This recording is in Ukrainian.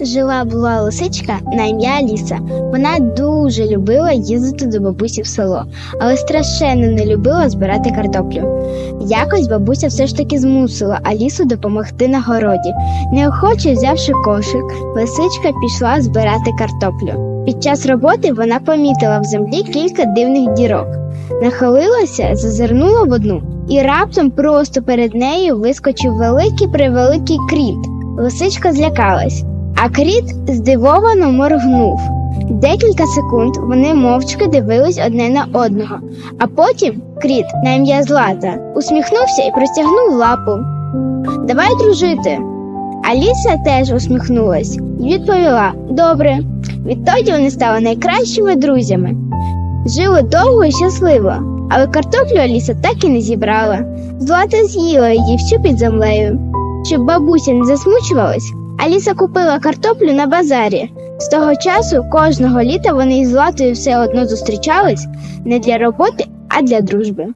Жила була лисичка на ім'я Аліса. Вона дуже любила їздити до бабусі в село, але страшенно не любила збирати картоплю. Якось бабуся все ж таки змусила Алісу допомогти на городі. Неохоче взявши кошик, лисичка пішла збирати картоплю. Під час роботи вона помітила в землі кілька дивних дірок. Нахилилася, зазирнула в одну, і раптом просто перед нею вискочив великий превеликий кріт. Лисичка злякалась, а кріт здивовано моргнув. Декілька секунд вони мовчки дивились одне на одного, а потім кріт на ім'я Злата усміхнувся і простягнув лапу. Давай дружити. Аліса теж усміхнулась і відповіла Добре. Відтоді вони стали найкращими друзями. Жили довго і щасливо, але картоплю Аліса так і не зібрала. Злата з'їла її всю під землею. Щоб бабуся не засмучувалась, Аліса купила картоплю на базарі. З того часу кожного літа вони із Златою все одно зустрічались не для роботи, а для дружби.